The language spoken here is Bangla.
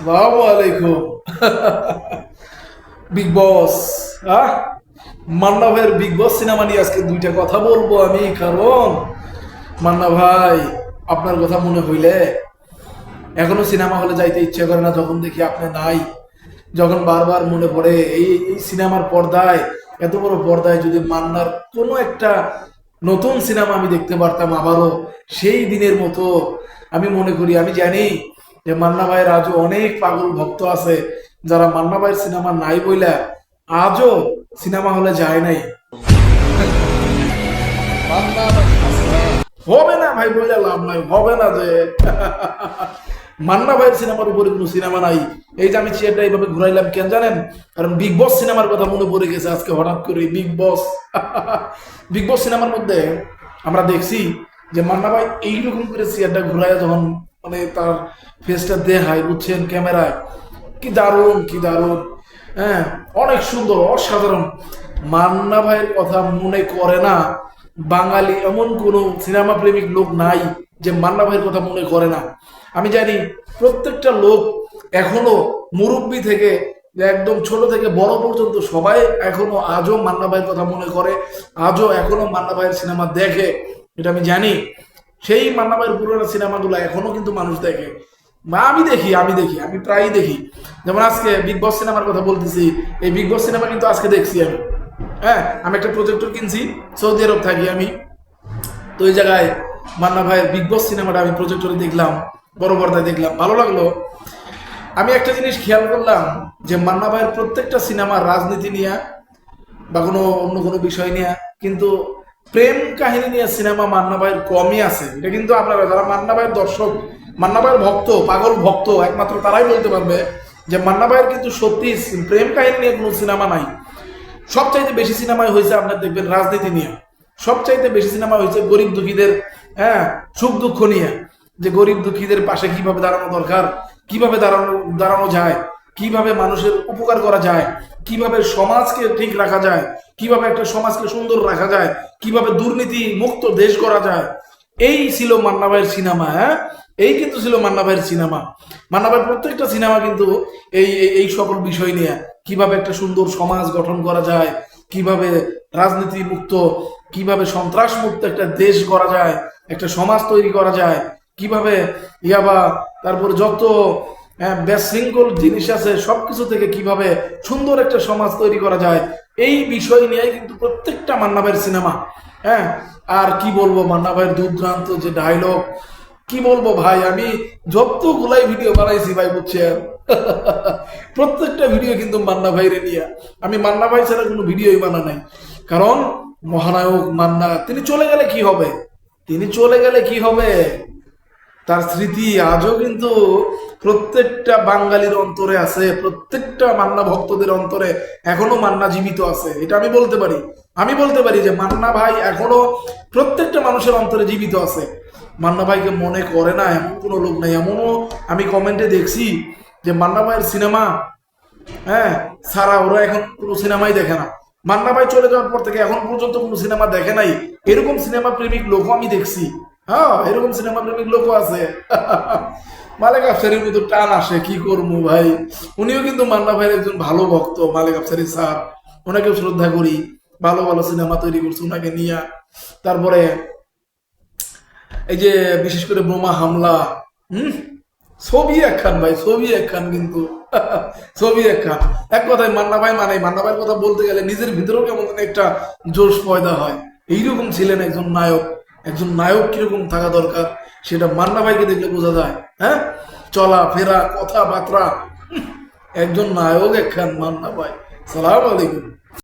সালাম আলাইকুম বিগ বস আহ মান্না ভাইয়ের বিগ বস সিনেমা নিয়ে আজকে দুইটা কথা বলব আমি, কারণ মান্না ভাই, আপনার কথা মনে হইলে এখনও সিনেমা হলে যাইতে ইচ্ছে করে না, যখন দেখি আপনি নাই, যখন বারবার মনে পড়ে, এই সিনেমার পর্দায়, এত বড় পর্দায় যদি মান্নার কোনো একটা নতুন সিনেমা আমি দেখতে পারতাম আবারও সেই দিনের মতো, আমি মনে করি, আমি জানি যে মান্না ভাইয়ের আজও অনেক পাগল ভক্ত আছে, যারা মান্না ভাইয়ের সিনেমা নাই বইলা আজও সিনেমা হলে যায় নাই। হবে না ভাই বলে লাভ নাই, হবে না যে। মান্না ভাইয়ের সিনেমার উপরে কোনো সিনেমা নাই। এই যে আমি চেয়ারটা এইভাবে ঘুরাইলাম কেন জানেন? কারণ বিগ বস সিনেমার কথা মনে পড়ে গেছে আজকে হঠাৎ করে বিগ বস বিগ বস সিনেমার মধ্যে আমরা দেখছি যে মান্না ভাই এইরকম করে চেয়ারটা ঘুরাইয়া যখন মানে তার ফেসটা দেখায়, বুঝছেন, ক্যামেরায়। কি দারুণ কি দারুণ। হ্যাঁ অনেক সুন্দর, অসাধারণ। মান্না ভাইয়ের কথা মনে করে না। বাঙালি এমন কোনো সিনেমা প্রেমিক লোক নাই যে মান্না ভাইয়ের কথা মনে করে না। আমি জানি প্রত্যেকটা লোক এখনও মুরব্বী থেকে একদম ছোট থেকে বড় পর্যন্ত সবাই এখনও আজও মান্না ভাইয়ের কথা মনে করে, আজও এখনও মান্না ভাইয়ের সিনেমা দেখে। এটা আমি জানি। সেই মান্না ভাইয়ের পুরোনো সিনেমাগুলো এখনও কিন্তু মানুষ দেখে। বা আমি দেখি আমি দেখি, আমি প্রায়ই দেখি। যেমন আজকে বিগ বস সিনেমার কথা বলতেছি, এই বিগ বস সিনেমা কিন্তু আজকে দেখছি আমি। হ্যাঁ আমি একটা প্রজেক্টর কিনছি, সৌদি আরব থাকি আমি। তো ওই জায়গায় মান্না ভাইয়ের বিগ বস সিনেমাটা আমি প্রজেক্টরে দেখলাম, বড় পর্দায় দেখলাম, ভালো লাগল। আমি একটা জিনিস খেয়াল করলাম যে মান্না ভাইয়ের প্রত্যেকটা সিনেমা রাজনীতি নিয়ে বা কোনো অন্য কোনো বিষয় নিয়ে, কিন্তু প্রেম কাহিনী নিয়ে সিনেমা মান্না ভাইয়ের কমই আছে। এটা কিন্তু আপনারা যারা মান্না ভাইয়ের দর্শক মান্না ভাইয়ের ভক্ত, পাগল ভক্ত, একমাত্র তারাই বলতে পারবে যে মান্না ভাইয়ের কিন্তু সত্যি প্রেম কাহিনী নিয়ে কোনো সিনেমা নাই। সবচাইতে বেশি সিনেমায় হয়েছে আপনার দেখবেন রাজনীতি নিয়ে। সবচাইতে বেশি সিনেমা হয়েছে গরিব দুঃখীদের হ্যাঁ সুখ দুঃখ নিয়ে। যে গরিব দুঃখীদের পাশে কীভাবে দাঁড়ানো দরকার, কীভাবে দাঁড়ানো দাঁড়ানো যায় কীভাবে মানুষের উপকার করা যায়, কীভাবে সমাজকে ঠিক রাখা যায়, কীভাবে একটা সমাজকে সুন্দর রাখা যায়, কীভাবে দুর্নীতি মুক্ত দেশ করা যায়, এই ছিল মান্না ভাইয়ের সিনেমা হ্যাঁ? এই কিন্তু ছিল মান্না ভাইয়ের সিনেমা। মান্না ভাইয়ের প্রত্যেকটা সিনেমা কিন্তু এই, এই- সকল বিষয় নিয়ে, কীভাবে একটা সুন্দর সমাজ গঠন করা যায়, কীভাবে রাজনীতি মুক্ত, কীভাবে সন্ত্রাস মুক্ত একটা দেশ করা যায়, একটা সমাজ তৈরি করা যায়, কীভাবে ইয়াবা তারপর যত বেশৃঙ্খল জিনিস আছে, সবকিছু থেকে কীভাবে সুন্দর একটা সমাজ তৈরি করা যায়, এই বিষয় নিয়ে কিন্তু প্রত্যেকটা মান্না ভাইয়ের সিনেমা। হ্যাঁ আর কি বলব মান্না ভাইয়ের দুর্দান্ত যে ডায়লগ কি বলব ভাই, আমি যতগুলাই ভিডিও বানাইছি ভাই বুঝছেন প্রত্যেকটা ভিডিও কিন্তু মান্না ভাইরে নিয়ে। আমি মান্না ভাই ছাড়া কোনো ভিডিওই বানা নাই। কারণ মহানায়ক মান্না, তিনি চলে গেলে কি হবে? তিনি চলে গেলে কি হবে? তার স্মৃতি আজও কিন্তু প্রত্যেকটা বাঙালির অন্তরে আছে, প্রত্যেকটা মান্না ভক্তদের অন্তরে এখনও মান্না জীবিত আছে। এটা আমি বলতে পারি। আমি বলতে পারি যে মান্না ভাই এখনও প্রত্যেকটা মানুষের অন্তরে জীবিত আছে। মান্না ভাইকে মনে করে না, এমন কোনো লোক নাই। এমনও আমি কমেন্টে দেখছি যে মান্না ভাইয়ের সিনেমা হ্যাঁ সারা ওরা এখন কোনো সিনেমাই দেখে না। মান্না ভাই চলে যাওয়ার পর থেকে এখন পর্যন্ত কোনো সিনেমা দেখে নাই। এরকম সিনেমা প্রেমিক লোকও আমি দেখছি। হ্যাঁ এরকম সিনেমা প্রেমিক লোকও আছে। মালিক আফসারির মতো টান আসে, কি করব ভাই? উনিও কিন্তু মান্না ভাইয়ের একজন ভালো ভক্ত, মালিক আফসারি স্যার। ওনাকেও শ্রদ্ধা করি, ভালো ভালো সিনেমা তৈরি করছে ওনাকে নিয়ে। তারপরে এই যে বিশেষ করে বোমা হামলা, হম? ছবি একখান ভাই ছবি একখান কিন্তু। ছবি একখান এক কথায় মান্না ভাই মানে মান্না ভাইয়ের কথা বলতে গেলে নিজের ভিতরেও কেমন একটা জোশ পয়দা হয়। এইরকম ছিলেন একজন নায়ক। একজন নায়ক কীরকম থাকা দরকার, সেটা মান্না ভাইকে দেখলে বোঝা যায় হ্যাঁ? চলা, ফেরা, কথাবার্তা। একজন নায়ক একখান মান্না ভাই। সালাম আলাইকুম।